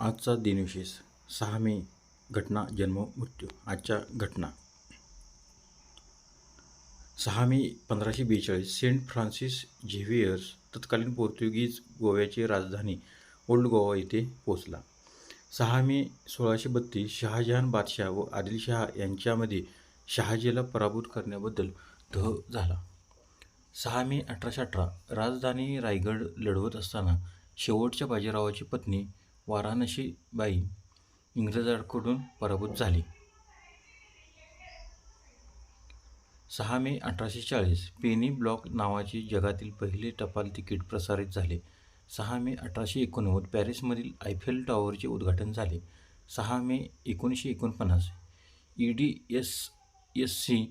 आजचा दिनविशेष सहा मे घटना जन्म मृत्यू. आजच्या घटना. सहा मे पंधराशे बेचाळीस सेंट फ्रान्सिस झेवियर्स तत्कालीन पोर्तुगीज गोव्याची राजधानी ओल्ड गोवा येथे पोचला सहा मे सोळाशे बत्तीस शहाजहान बादशाह व आदिलशहा यांच्यामध्ये शहाजीला पराभूत करण्याबद्दल तह झाला. सहा मे अठराशे अठरा राजधानी रायगड लढवत असताना शेवटच्या बाजीरावाची पत्नी वाराणसीबाई इंग्रजांकडून पराभूत झाली. सहा मे अठराशे चाळीस पेनी ब्लॉक नावाचे जगातील पहिले टपाल तिकीट प्रसारित झाले. सहा मे अठराशे एकोणनव्वद पॅरिसमधील आयफेल टॉवरचे उद्घाटन झाले. सहा मे एकोणीसशे एकोणपन्नास E D S S C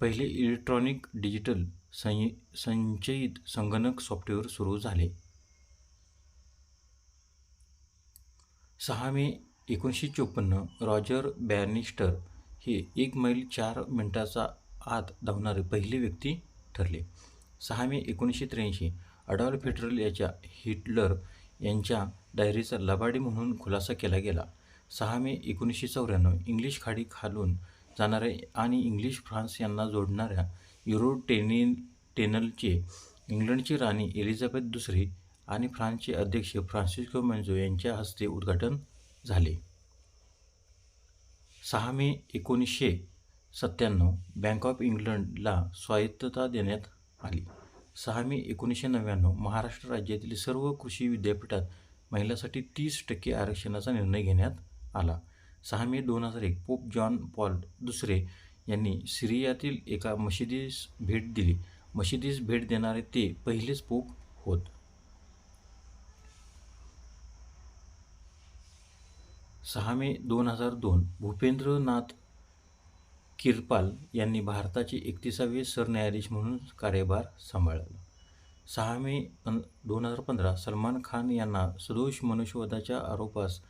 पहिले इलेक्ट्रॉनिक डिजिटल संय संचयित संगणक सॉफ्टवेअर सुरू झाले. सहा मे एकोणीसशे चोपन्न रॉजर बॅनिस्टर हे एक मैल चार मिनटाचा आत धावणारे पहिले व्यक्ती ठरले. सहा मे एकोणीसशे त्र्याऐंशी अडॉल्फ हिटलर याच्या हिटलर यांच्या डायरीचा लबाडी म्हणून खुलासा केला गेला. सहा मे एकोणीसशे चौऱ्याण्णव इंग्लिश खाडी खालून जाणाऱ्या आणि इंग्लिश फ्रान्स यांना जोडणाऱ्या युरो टेनि टेनलचे इंग्लंडची राणी एलिझाबेथ दुसरी आणि फ्रान्सचे अध्यक्ष फ्रान्सिस्को मेंझो यांच्या हस्ते उद्घाटन झाले. सहा मे एकोणीसशे सत्त्याण्णव बँक ऑफ इंग्लंडला स्वायत्तता देण्यात आली. सहा मे एकोणीसशे नव्याण्णव महाराष्ट्र राज्यातील सर्व कृषी विद्यापीठात महिलांसाठी तीस टक्के आरक्षणाचा निर्णय घेण्यात आला. सहा मे दोन हजार एक पोप जॉन पॉल दुसरे यांनी सिरियातील एका मशिदीस भेट दिली. मशिदीस भेट देणारे ते पहिलेच पोप होत. सहा मे दोन हजार दोन भूपेंद्रनाथ किरपाल यांनी भारताचे एकतीसावे सरन्यायाधीश म्हणून कार्यभार सांभाळला. सहा मे पं दोन हजार पंधरा सलमान खान यांना सदोष मनुष्यवधाच्या आरोपास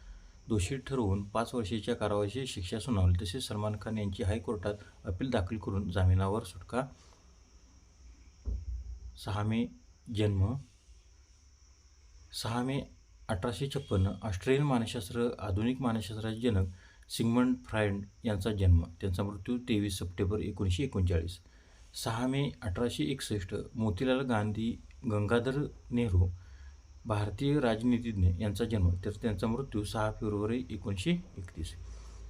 दोषी ठरवून पाच वर्षाच्या कारावाची शिक्षा सुनावली. तसेच सलमान खान यांची हायकोर्टात अपील दाखल करून जामिनावर सुटका. सहा मे जन्म सहा मे अठराशे छप्पन्न ऑस्ट्रेलियन मानसशास्त्र आधुनिक मानसशास्त्राचे जनक सिगमंड फ्रायड यांचा जन्म त्यांचा मृत्यू तेवीस सप्टेंबर एकोणीसशे एकोणचाळीस. सहा मे अठराशे एकसष्ट मोतीलाल गांधी गंगाधर नेहरू भारतीय राजनीतिज्ञ यांचा जन्म तर त्यांचा मृत्यू सहा फेब्रुवारी एकोणीसशे एकतीस.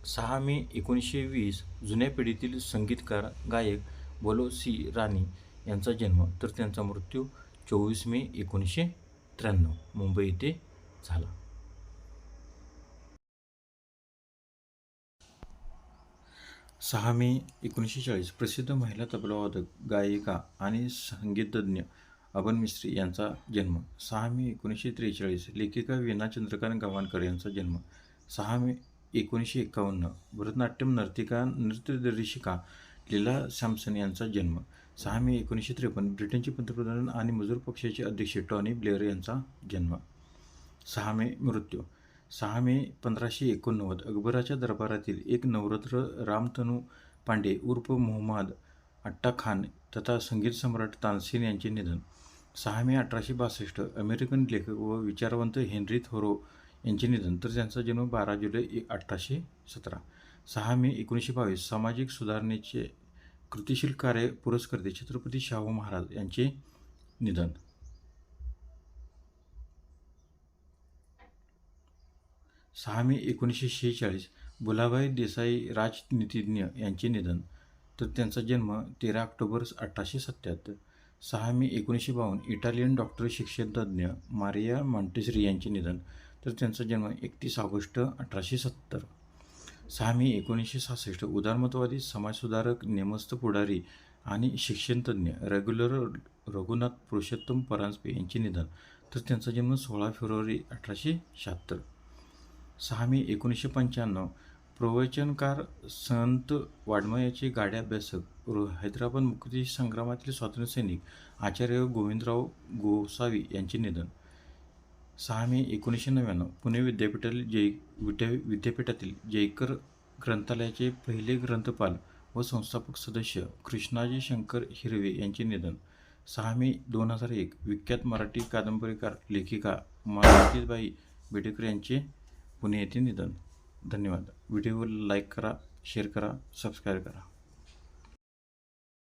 सहा मे एकोणीसशे वीस जुन्या पिढीतील संगीतकार गायक बोलो सी राणी यांचा जन्म तर त्यांचा मृत्यू चोवीस मे एकोणीसशे त्र्याण्णव मुंबई येथे झाला. सहा मे एकोणीसशे चाळीस. प्रसिद्ध महिला तबलावादक गायिका आणि संगीतज्ञ अबन मिस्त्री यांचा जन्म. सहा मे एकोणीसशे त्रेचाळीस. लेखिका वीणा चंद्रकांत गव्हाणकर यांचा जन्म. सहा मे एकोणीसशे एकावन्न. भरतनाट्यम नर्तिका नृत्यदर्शिका लीला सॅमसन यांचा जन्म. सहा मे एकोणीसशे त्रेपन्न. ब्रिटनचे पंतप्रधान आणि मजूर पक्षाचे अध्यक्ष टॉनी ब्लेअर यांचा जन्म. सहा मे मृत्यू. सहा मे पंधराशे एकोणनव्वद. अकबराच्या दरबारातील एक नवरत्न रामतनू पांडे उर्फ मोहम्मद अट्टा खान तथा संगीत सम्राट तानसेन यांचे निधन. सहा मे अठराशे बासष्ट. अमेरिकन लेखक व विचारवंत हेनरी थोरो यांचे निधन. तर त्यांचा जन्म बारा जुलै अठराशे सतरा. सहा मे एकोणीसशे बावीस. सामाजिक सुधारणेचे कृतिशील कार्य पुरस्कर्ते छत्रपती शाहू महाराज यांचे निधन. सहा मे एकोणीसशे शेहेचाळीस भुलाभाई देसाई राजनीतिज्ञ यांचे निधन. तर त्यांचा जन्म तेरा ऑक्टोबर अठराशे सत्याहत्तर सहा मे एकोणीसशे बावन्न इटालियन डॉक्टर शिक्षणतज्ञ मारिया मॉन्टेसरी यांचे निधन. तर त्यांचा जन्म एकतीस ऑगस्ट अठराशे सत्तर. सहा मे एकोणीसशे सहासष्ट उदारमतवादी समाजसुधारक नेमस्त पुढारी आणि शिक्षणतज्ञ रेग्युलर रघुनाथ पुरुषोत्तम परांजपे यांचे निधन. तर त्यांचा जन्म सोळा फेब्रुवारी अठराशे शहात्तर. सहा मे एकोणीसशे पंच्याण्णव. प्रवचनकार संत वाड्मयाचे गाड्या अभ्यासक हैदराबाद मुक्ती संग्रामातील स्वातंत्र्यसैनिक आचार्य गोविंदराव गोसावी यांचे निधन. सहा मे एकोणीसशे नव्याण्णव. पुणे विद्यापीठातील जय विद्या विद्यापीठातील जयकर ग्रंथालयाचे पहिले ग्रंथपाल व संस्थापक सदस्य कृष्णाजी शंकर हिरवे यांचे निधन. सहा मे दोन हजार एक. विख्यात मराठी कादंबरीकार लेखिका मालतीबाई बेडेकर यांचे पुणे येथे निधन. धन्यवाद. व्हिडिओ लाईक करा शेअर करा सबस्क्राईब करा.